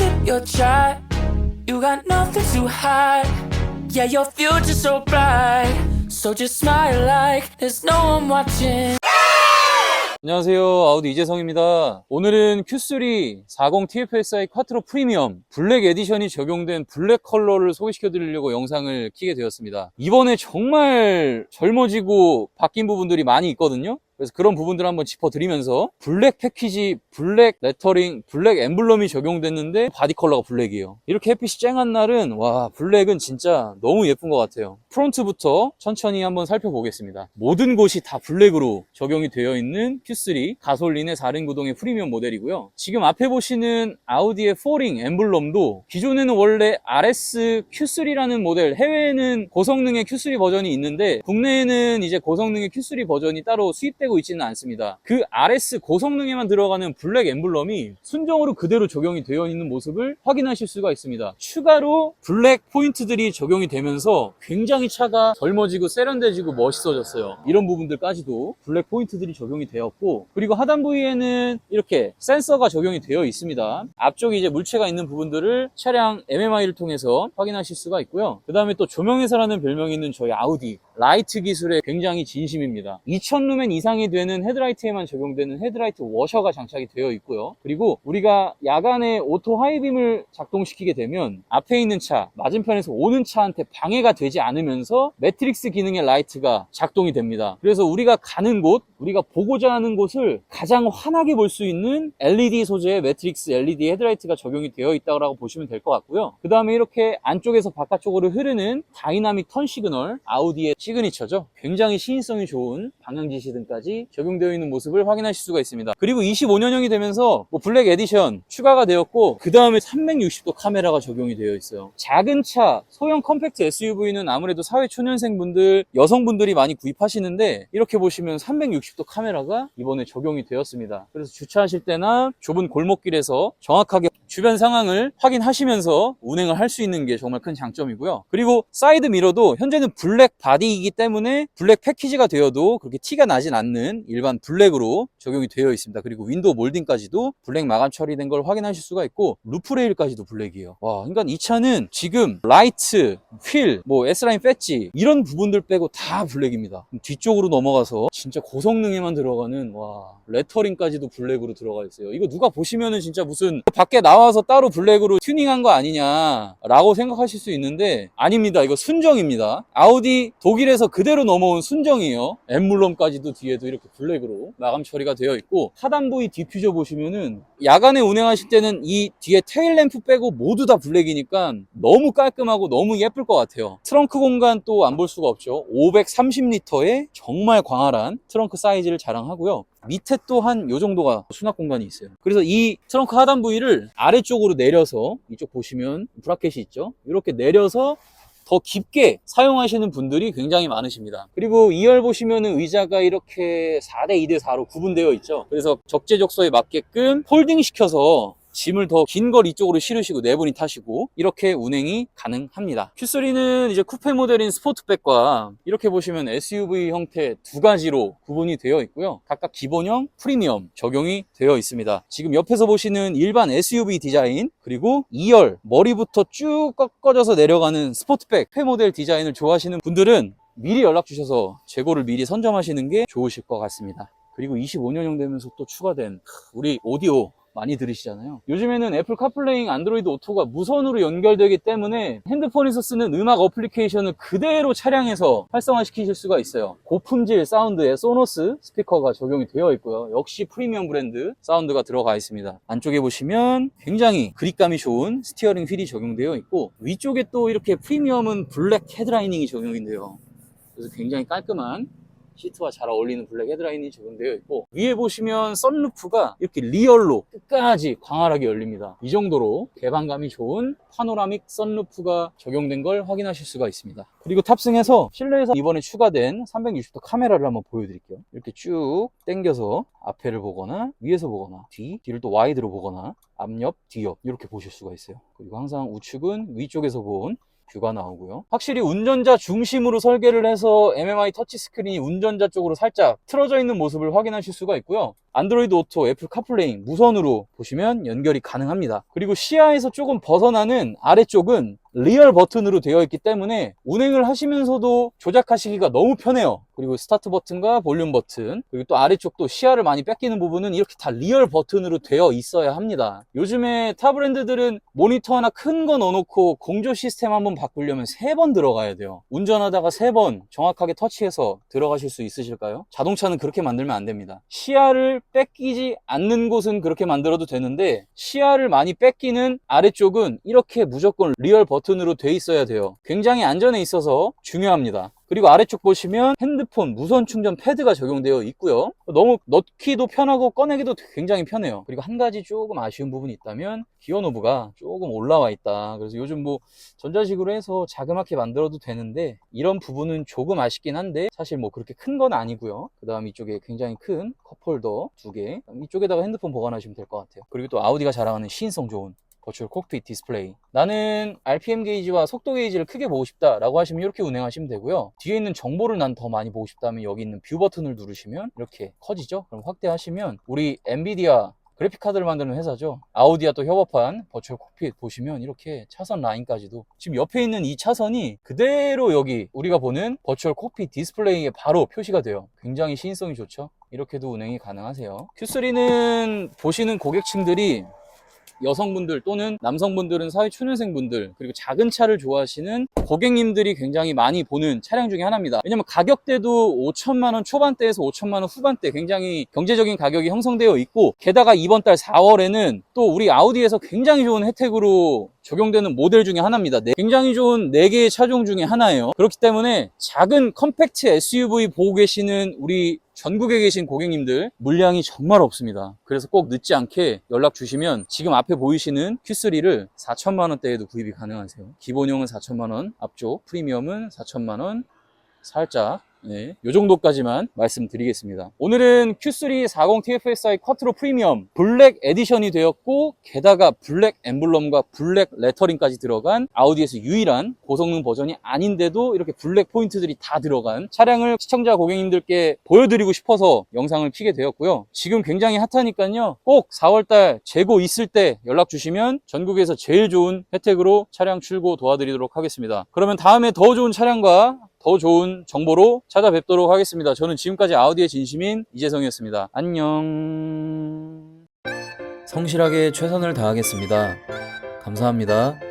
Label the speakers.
Speaker 1: sip your chai. You got nothing to hide. Yeah, your future's so bright. So just smile like there's no one watching.
Speaker 2: 안녕하세요. 아우디 이재성입니다. 오늘은 Q3 40 TFSI 쿼트로 프리미엄 블랙 에디션이 적용된 블랙 컬러를 소개시켜 드리려고 영상을 키게 되었습니다. 이번에 정말 젊어지고 바뀐 부분들이 많이 있거든요. 그래서 그런 부분들 한번 짚어드리면서 블랙 패키지, 블랙 레터링, 블랙 엠블럼이 적용됐는데 바디 컬러가 블랙이에요. 이렇게 햇빛이 쨍한 날은 와 블랙은 진짜 너무 예쁜 것 같아요. 프론트부터 천천히 한번 살펴보겠습니다. 모든 곳이 다 블랙으로 적용이 되어 있는 Q3 가솔린의 4륜 구동의 프리미엄 모델이고요. 지금 앞에 보시는 아우디의 4링 엠블럼도 기존에는 원래 RS Q3라는 모델, 해외에는 고성능의 Q3 버전이 있는데 국내에는 이제 고성능의 Q3 버전이 따로 수입되고 있지는 않습니다. 그 RS 고성능에만 들어가는 블랙 엠블럼이 순정으로 그대로 적용이 되어 있는 모습을 확인하실 수가 있습니다. 추가로 블랙 포인트들이 적용이 되면서 굉장히 차가 젊어지고 세련돼지고 멋있어졌어요. 이런 부분들까지도 블랙 포인트들이 적용이 되었고 그리고 하단 부위에는 이렇게 센서가 적용이 되어 있습니다. 앞쪽에 이제 물체가 있는 부분들을 차량 MMI를 통해서 확인하실 수가 있고요. 그 다음에 또 조명회사라는 별명이 있는 저희 아우디 라이트 기술에 굉장히 진심입니다. 2000루멘 이상이 되는 헤드라이트에만 적용되는 헤드라이트 워셔가 장착이 되어 있고요. 그리고 우리가 야간에 오토 하이빔을 작동시키게 되면 앞에 있는 차, 맞은편에서 오는 차한테 방해가 되지 않으면서 매트릭스 기능의 라이트가 작동이 됩니다. 그래서 우리가 가는 곳, 우리가 보고자 하는 곳을 가장 환하게 볼 수 있는 LED 소재의 매트릭스 LED 헤드라이트가 적용이 되어 있다고 보시면 될 것 같고요. 그 다음에 이렇게 안쪽에서 바깥쪽으로 흐르는 다이나믹 턴 시그널, 아우디의 시그니처죠. 굉장히 시인성이 좋은 방향 지시 등까지 적용되어 있는 모습을 확인하실 수가 있습니다. 그리고 25년형이 되면서 뭐 블랙 에디션 추가가 되었고 그 다음에 360도 카메라가 적용이 되어 있어요. 작은 차, 소형 컴팩트 SUV는 아무래도 사회 초년생 분들, 여성분들이 많이 구입하시는데 이렇게 보시면 360도 카메라가 이번에 적용이 되었습니다. 그래서 주차하실 때나 좁은 골목길에서 정확하게 주변 상황을 확인하시면서 운행을 할 수 있는 게 정말 큰 장점이고요. 그리고 사이드 미러도 현재는 블랙 바디이기 때문에 블랙 패키지가 되어도 그렇게 티가 나진 않는 일반 블랙으로 적용이 되어 있습니다. 그리고 윈도우 몰딩까지도 블랙 마감 처리된 걸 확인하실 수가 있고 루프 레일까지도 블랙이에요. 와, 그러니까 이 차는 지금 라이트, 휠, 뭐 S라인 배지 이런 부분들 빼고 다 블랙입니다. 뒤쪽으로 넘어가서 진짜 고성 능에만 들어가는 와 레터링까지도 블랙으로 들어가 있어요. 이거 누가 보시면은 진짜 무슨 밖에 나와서 따로 블랙으로 튜닝한 거 아니냐 라고 생각하실 수 있는데 아닙니다. 이거 순정입니다. 아우디 독일에서 그대로 넘어온 순정이에요. 엠블럼까지도 뒤에도 이렇게 블랙으로 마감 처리가 되어 있고 하단 부위 디퓨저 보시면은 야간에 운행하실 때는 이 뒤에 테일 램프 빼고 모두 다 블랙이니까 너무 깔끔하고 너무 예쁠 것 같아요. 트렁크 공간 또 안 볼 수가 없죠. 530리터의 정말 광활한 트렁크 사이즈 를 자랑하고요. 밑에 또한요 정도가 수납 공간이 있어요. 그래서 이 트렁크 하단 부위를 아래쪽으로 내려서 이쪽 보시면 브라켓이 있죠. 이렇게 내려서 더 깊게 사용하시는 분들이 굉장히 많으십니다. 그리고 2열 보시면은 의자가 이렇게 4대 2대 4로 구분되어 있죠. 그래서 적재적소에 맞게끔 폴딩 시켜서 짐을 더 긴 걸 이쪽으로 실으시고 네 분이 타시고 이렇게 운행이 가능합니다. Q3는 이제 쿠페 모델인 스포트백과 이렇게 보시면 SUV 형태 두 가지로 구분이 되어 있고요. 각각 기본형, 프리미엄 적용이 되어 있습니다. 지금 옆에서 보시는 일반 SUV 디자인 그리고 2열 머리부터 쭉 꺾어져서 내려가는 스포트백 쿠페 모델 디자인을 좋아하시는 분들은 미리 연락 주셔서 재고를 미리 선점하시는 게 좋으실 것 같습니다. 그리고 25년형 되면서 또 추가된 우리 오디오 많이 들으시잖아요. 요즘에는 애플 카플레잉 안드로이드 오토가 무선으로 연결되기 때문에 핸드폰에서 쓰는 음악 어플리케이션을 그대로 차량에서 활성화시키실 수가 있어요. 고품질 사운드에 소노스 스피커가 적용이 되어 있고요. 역시 프리미엄 브랜드 사운드가 들어가 있습니다. 안쪽에 보시면 굉장히 그립감이 좋은 스티어링 휠이 적용되어 있고 위쪽에 또 이렇게 프리미엄은 블랙 헤드라이닝이 적용이 돼요. 그래서 굉장히 깔끔한 시트와 잘 어울리는 블랙 헤드라인이 적용되어 있고 위에 보시면 썬루프가 이렇게 리얼로 끝까지 광활하게 열립니다. 이 정도로 개방감이 좋은 파노라믹 썬루프가 적용된 걸 확인하실 수가 있습니다. 그리고 탑승해서 실내에서 이번에 추가된 360도 카메라를 한번 보여드릴게요. 이렇게 쭉 당겨서 앞에를 보거나 위에서 보거나 뒤, 뒤를 또 와이드로 보거나 앞옆, 뒤옆 이렇게 보실 수가 있어요. 그리고 항상 우측은 위쪽에서 본 뷰가 나오고요. 확실히 운전자 중심으로 설계를 해서 MMI 터치스크린이 운전자 쪽으로 살짝 틀어져 있는 모습을 확인하실 수가 있고요. 안드로이드 오토, 애플 카플레이 무선으로 보시면 연결이 가능합니다. 그리고 시야에서 조금 벗어나는 아래쪽은 리얼 버튼으로 되어 있기 때문에 운행을 하시면서도 조작하시기가 너무 편해요. 그리고 스타트 버튼과 볼륨 버튼, 그리고 또 아래쪽도 시야를 많이 뺏기는 부분은 이렇게 다 리얼 버튼으로 되어 있어야 합니다. 요즘에 타 브랜드들은 모니터 하나 큰 거 넣어놓고 공조 시스템 한번 바꾸려면 세 번 들어가야 돼요. 운전하다가 세 번 정확하게 터치해서 들어가실 수 있으실까요? 자동차는 그렇게 만들면 안 됩니다. 시야를 뺏기지 않는 곳은 그렇게 만들어도 되는데 시야를 많이 뺏기는 아래쪽은 이렇게 무조건 리얼 버튼으로 돼 있어야 돼요. 굉장히 안전에 있어서 중요합니다. 그리고 아래쪽 보시면 핸드폰 무선 충전 패드가 적용되어 있고요. 너무 넣기도 편하고 꺼내기도 굉장히 편해요. 그리고 한 가지 조금 아쉬운 부분이 있다면 기어 노브가 조금 올라와 있다. 그래서 요즘 뭐 전자식으로 해서 자그맣게 만들어도 되는데 이런 부분은 조금 아쉽긴 한데 사실 뭐 그렇게 큰 건 아니고요. 그 다음 이쪽에 굉장히 큰 컵홀더 두 개. 이쪽에다가 핸드폰 보관하시면 될 것 같아요. 그리고 또 아우디가 자랑하는 시인성 좋은 버추얼 콕핏 디스플레이. 나는 RPM 게이지와 속도 게이지를 크게 보고 싶다 라고 하시면 이렇게 운행하시면 되고요. 뒤에 있는 정보를 난 더 많이 보고 싶다면 여기 있는 뷰 버튼을 누르시면 이렇게 커지죠. 그럼 확대하시면 우리 엔비디아 그래픽 카드를 만드는 회사죠. 아우디와 또 협업한 버추얼 콕핏 보시면 이렇게 차선 라인까지도 지금 옆에 있는 이 차선이 그대로 여기 우리가 보는 버추얼 콕핏 디스플레이에 바로 표시가 돼요. 굉장히 시인성이 좋죠. 이렇게도 운행이 가능하세요. Q3는 보시는 고객층들이 여성분들 또는 남성분들은 사회 초년생분들 그리고 작은 차를 좋아하시는 고객님들이 굉장히 많이 보는 차량 중에 하나입니다. 왜냐면 가격대도 5천만 원 초반대에서 5천만 원 후반대 굉장히 경제적인 가격이 형성되어 있고 게다가 이번 달 4월에는 또 우리 아우디에서 굉장히 좋은 혜택으로 적용되는 모델 중에 하나입니다. 네, 굉장히 좋은 4개의 차종 중에 하나예요. 그렇기 때문에 작은 컴팩트 SUV 보고 계시는 우리 전국에 계신 고객님들 물량이 정말 없습니다. 그래서 꼭 늦지 않게 연락 주시면 지금 앞에 보이시는 Q3를 4천만 원대에도 구입이 가능하세요. 기본형은 4천만 원, 앞쪽 프리미엄은 4천만 원, 살짝 네, 요 정도까지만 말씀드리겠습니다. 오늘은 Q3 40 TFSI 쿼트로 프리미엄 블랙 에디션이 되었고 게다가 블랙 엠블럼과 블랙 레터링까지 들어간 아우디에서 유일한 고성능 버전이 아닌데도 이렇게 블랙 포인트들이 다 들어간 차량을 시청자 고객님들께 보여드리고 싶어서 영상을 키게 되었고요. 지금 굉장히 핫하니까요. 꼭 4월달 재고 있을 때 연락 주시면 전국에서 제일 좋은 혜택으로 차량 출고 도와드리도록 하겠습니다. 그러면 다음에 더 좋은 차량과 더 좋은 정보로 찾아뵙도록 하겠습니다. 저는 지금까지 아우디의 진심인 이재성이었습니다. 안녕. 성실하게 최선을 다하겠습니다. 감사합니다.